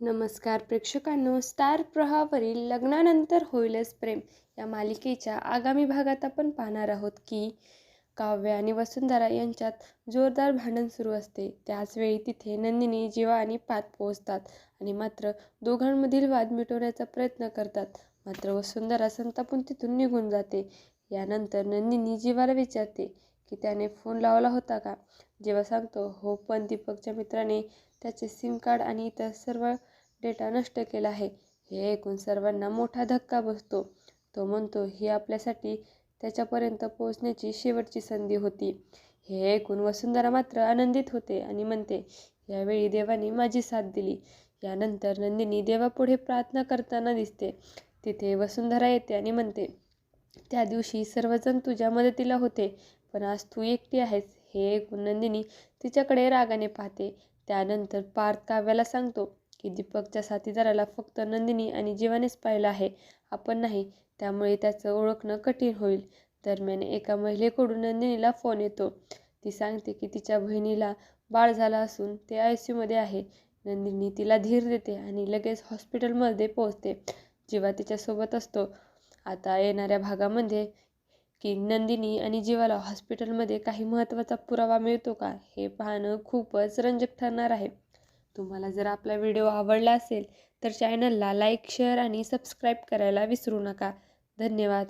नमस्कार प्रेक्षकांनो. स्टार प्रवाहावरील लग्नानंतर होईलच प्रेम. या मालिकेच्या आगामी भागात आपण पाहणार आहोत की काव्य आणि वसुंधरा यांच्यात जोरदार भांडण सुरू असते. त्याचवेळी तिथे नंदिनी जीवा आणि पात पोहोचतात आणि मात्र दोघांमधील वाद मिटवण्याचा प्रयत्न करतात. मात्र वसुंधरा संतापून तिथून निघून जाते. यानंतर नंदिनी जीवाला विचारते की त्याने फोन लावला होता का? जेव्हा सांगतो हो पण दीपकच्या मित्राने त्याचे सिम कार्ड आणि इतर सर्व डेटा नष्ट केला आहे. हे ऐकून सर्वांना मोठा धक्का बसतो. तो म्हणतो ही आपल्यासाठी त्याच्यापर्यंत पोहोचण्याची शेवटची संधी होती. हे ऐकून वसुंधरा मात्र आनंदित होते आणि म्हणते यावेळी देवाने माझी साथ दिली. यानंतर नंदिनी देवापुढे प्रार्थना करताना दिसते. तिथे वसुंधरा येते आणि म्हणते त्या दिवशी सर्वजण तुझ्या मदतीला होते पण आज तू एकटी आहेस हे ऐकून नंदिनी तिच्याकडे रागाने पाहते. त्यानंतर पार्थ काव्याला सांगतो की दीपकच्या साथीदाराला फक्त नंदिनी आणि जीवानेच पाहिलं आहे आपण नाही त्यामुळे त्याचं ओळखणं कठीण होईल. दरम्यान एका महिलेकडून नंदिनीला फोन येतो. ती सांगते की तिच्या बहिणीला बाळ झाला असून ते आय सी यूमध्ये आहे. नंदिनी तिला धीर देते आणि लगेच हॉस्पिटलमध्ये पोहोचते. जीवा तिच्यासोबत असतो. आता येणाऱ्या भागामध्ये की नंदिनी आणि जीवाला हॉस्पिटलमध्ये काही महत्त्वाचा पुरावा मिळतो का हे पाहणं खूपच रंजक ठरणार आहे. तुम्हाला जर आपला व्हिडिओ आवडला असेल तर चॅनलला लाईक शेअर आणि सबस्क्राईब करायला विसरू नका. धन्यवाद.